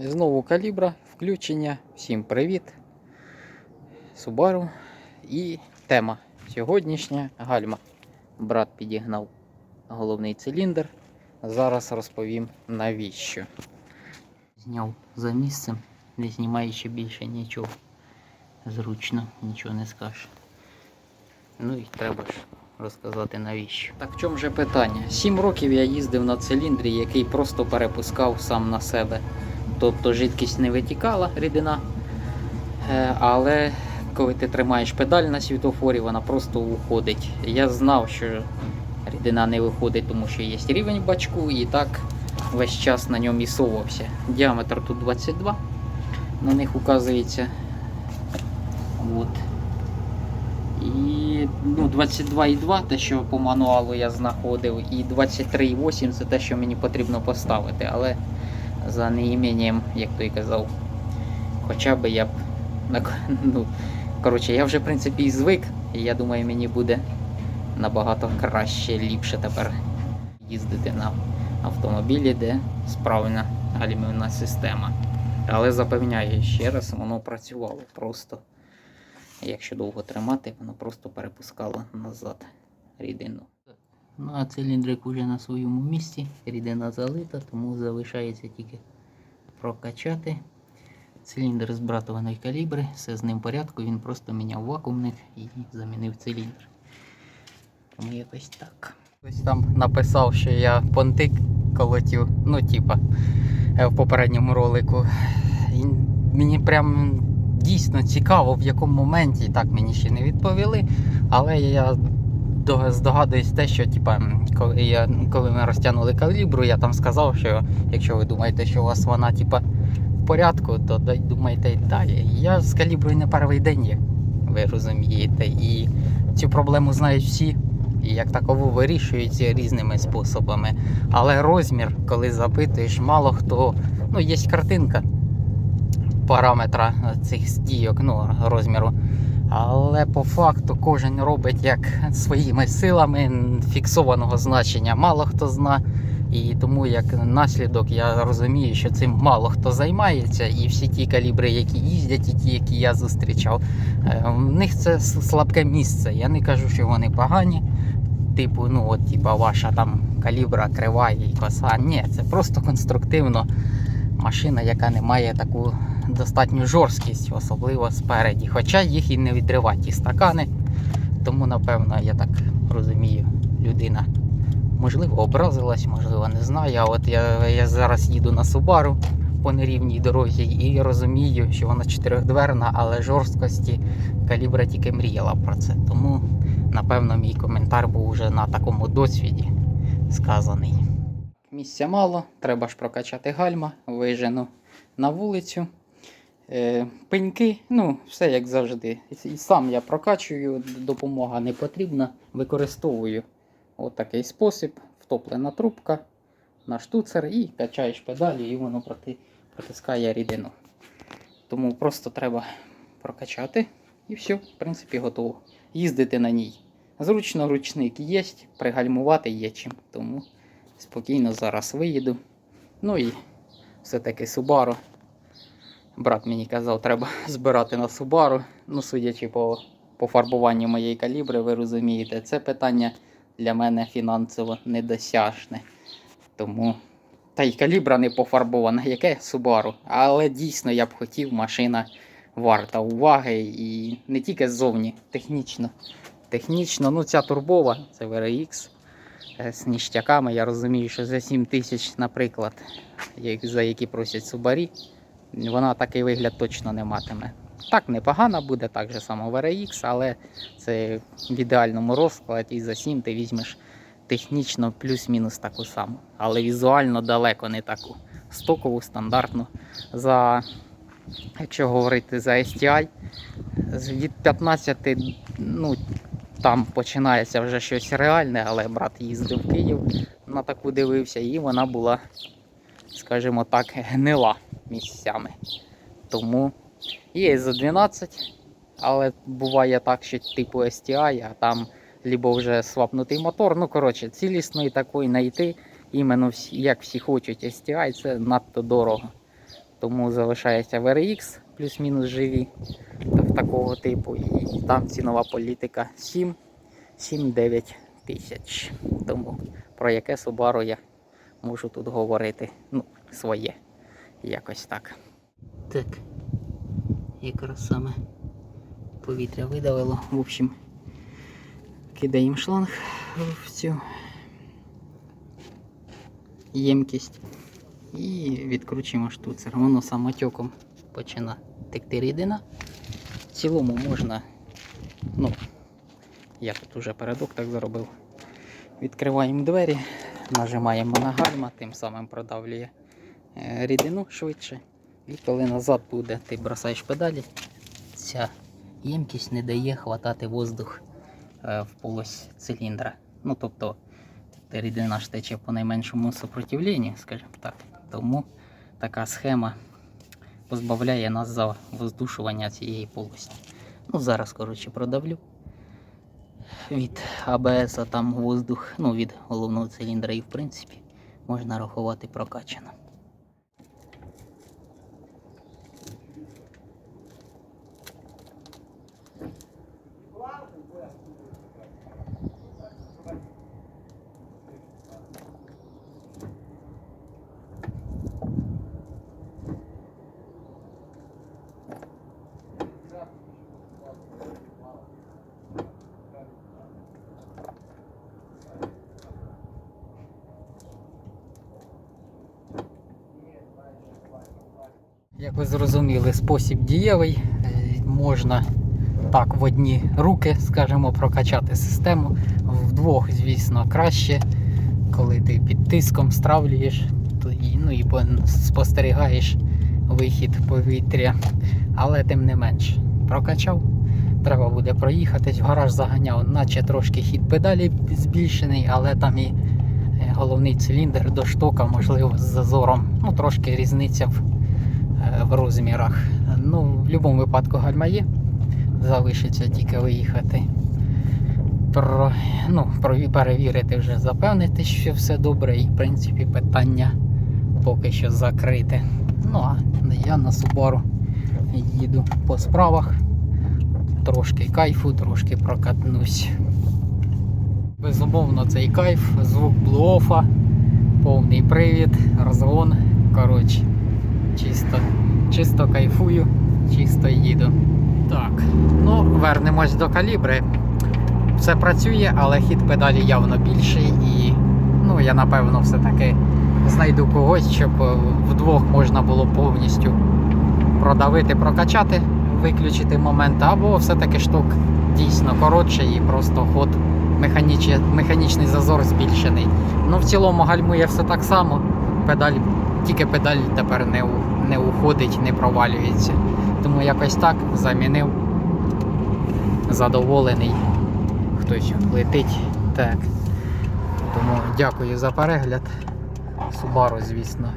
Знову калібра, включення. Всім привіт. Subaru. І тема сьогоднішня гальма. Брат підігнав головний циліндр. Зараз розповім навіщо. Зняв за місцем, не знімаючи більше нічого. Зручно, нічого не скажеш. Ну і треба ж розказати навіщо. Так в чому же питання? Сім років я їздив на циліндрі, який просто перепускав сам на себе. Тобто жидкість не витікала, рідина. Е, Але коли ти тримаєш педаль на світофорі, вона просто уходить. Я знав, що рідина не виходить, тому що є рівень бачку, і так весь час на ньому і совався. Діаметр тут 22, на них указується. От. І ну, 22,2 те, що по мануалу я знаходив, і 23,8 це те, що мені потрібно поставити. Але за неіменням, як той казав, хоча б я б. Ну, коротше, я вже в принципі і звик, і я думаю, мені буде набагато краще, ліпше тепер їздити на автомобілі, де справна гальмівна система. Але запевняю ще раз, воно працювало просто. Якщо довго тримати, воно просто перепускало назад рідину. Ну а циліндрик уже на своєму місці, рідина залита, тому залишається тільки прокачати. Циліндр з братованої калібри, все з ним в порядку, він просто міняв вакуумник і замінив циліндр. Тому якось так. Хтось там написав, що я понтик колотів, ну типа е, в попередньому ролику. І мені прям дійсно цікаво, в якому моменті так мені ще не відповіли. Але я здогадуюсь те, що типа, коли, я, коли ми розтягнули калібру, я там сказав, що якщо ви думаєте, що у вас вона типа, в порядку, то думайте й далі. Я з каліброю не перший день є, ви розумієте. І цю проблему знають всі. І як такову вирішується різними способами. Але розмір, коли запитуєш, мало хто. Ну, є картинка параметра цих стійок, ну, розміру. Але по факту кожен робить як своїми силами фіксованого значення. Мало хто зна. І тому як наслідок я розумію, що цим мало хто займається, і всі ті калібри, які їздять, і ті, які я зустрічав, е, в них це слабке місце. Я не кажу, що вони погані. Типу, ну от типа ваша там калібра крива і коса. Ні, це просто конструктивно машина, яка не має таку достатню жорсткість, особливо спереді. Хоча їх і не відривають ті стакани. Тому, напевно, я так розумію, людина можливо образилась, можливо, не знаю. А от я, я зараз їду на Subaru по нерівній дорозі і розумію, що вона чотирьохдверна, але жорсткості калібра тільки мріяла про це. Тому, напевно, мій коментар був уже на такому досвіді сказаний. Місця мало, треба ж прокачати гальма, вижену на вулицю. Е, пеньки, ну, все як завжди. І сам я прокачую, допомога не потрібна, використовую отакий спосіб, втоплена трубка на штуцер і качаєш педалі, і воно проти, протискає рідину. Тому просто треба прокачати і все, в принципі, готово. Їздити на ній. Зручно ручник є, пригальмувати є чим. Тому спокійно зараз виїду. Ну і все-таки Subaru. Брат мені казав, треба збирати на Subaru. Ну, судячи по, по фарбуванню моєї калібри, ви розумієте, це питання для мене фінансово недосяжне. Тому. Та й калібра не пофарбована, яке Subaru. Але дійсно я б хотів, машина варта уваги і не тільки ззовні, технічно. Технічно, ну ця турбова, це VRX з ніштяками. Я розумію, що за 7 тисяч, наприклад, за які просять Subaru, вона такий вигляд точно не матиме. Так, непогана буде, так же само VRX, але це в ідеальному розкладі і за 7 ти візьмеш технічно плюс-мінус таку саму. Але візуально далеко не таку. Стокову, стандартну. За, якщо говорити за STI, від 15, ну, там починається вже щось реальне, але брат їздив в Київ, на таку дивився, і вона була, скажімо так, гнила місцями. Тому є за 12, але буває так, що типу STI, а там либо вже свапнутий мотор. Ну, коротше, цілісної такої знайти, іменно як всі хочуть STI, це надто дорого. Тому залишається VRX плюс-мінус живі в такого типу. І там цінова політика 7 7-9 тисяч. Тому про яке Subaru я можу тут говорити. Ну, своє. Якось так. Так. Якраз саме повітря видавило. В общем, кидаємо шланг в цю ємкість і відкручуємо штуцер. Воно самотеком починає текти рідина. В цілому можна, ну, я тут уже передок так зробив. Відкриваємо двері, нажимаємо на гальма, тим самим продавлює рідину швидше. І коли назад буде, ти бросаєш педалі, ця ємкість не дає хватати воздух е, в полость циліндра. Ну тобто рідина ж тече по найменшому сопротивленні, скажімо так. Тому така схема позбавляє нас за воздушування цієї полості. Ну, зараз, коротше, продавлю. Від АБС там воздух, ну, від головного циліндра і в принципі можна рахувати прокачано. Як ви зрозуміли, спосіб дієвий. Е, Можна так в одні руки, скажімо, прокачати систему. Вдвох, звісно, краще, коли ти під тиском стравлюєш, то ну, і спостерігаєш вихід повітря. Але тим не менш, прокачав. Треба буде проїхатись. В гараж заганяв, наче трошки хід педалі збільшений, але там і е, головний циліндр до штока, можливо, з зазором. Ну, трошки різниця в в розмірах. Ну, в будь-якому випадку гальма є. Залишиться тільки виїхати. Про, ну, перевірити вже, запевнити, що все добре, і в принципі питання поки що закрите. Ну а я на Subaru їду по справах. Трошки кайфу, трошки прокатнусь. Безумовно, цей кайф, звук блуофа, повний привід, розгон. Коротше, чисто, чисто кайфую, чисто їду. Так, ну вернемось до калібри. Все працює, але хід педалі явно більший і ну, я напевно все-таки знайду когось, щоб е, вдвох можна було повністю продавити, прокачати, виключити момент, або все-таки штук дійсно коротший і просто ход механічний, механічний зазор збільшений. Ну, в цілому гальмує все так само. Педаль, тільки педаль тепер не, не уходить, не провалюється. Тому якось так замінив. Задоволений. Хтось летить. Так. Тому дякую за перегляд. Subaru, звісно.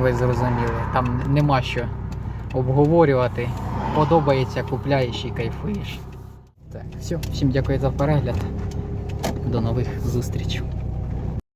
Ви зрозуміли. Там нема що обговорювати. Подобається, купляєш і кайфуєш. Так, все, всім дякую за перегляд. До нових зустрічей.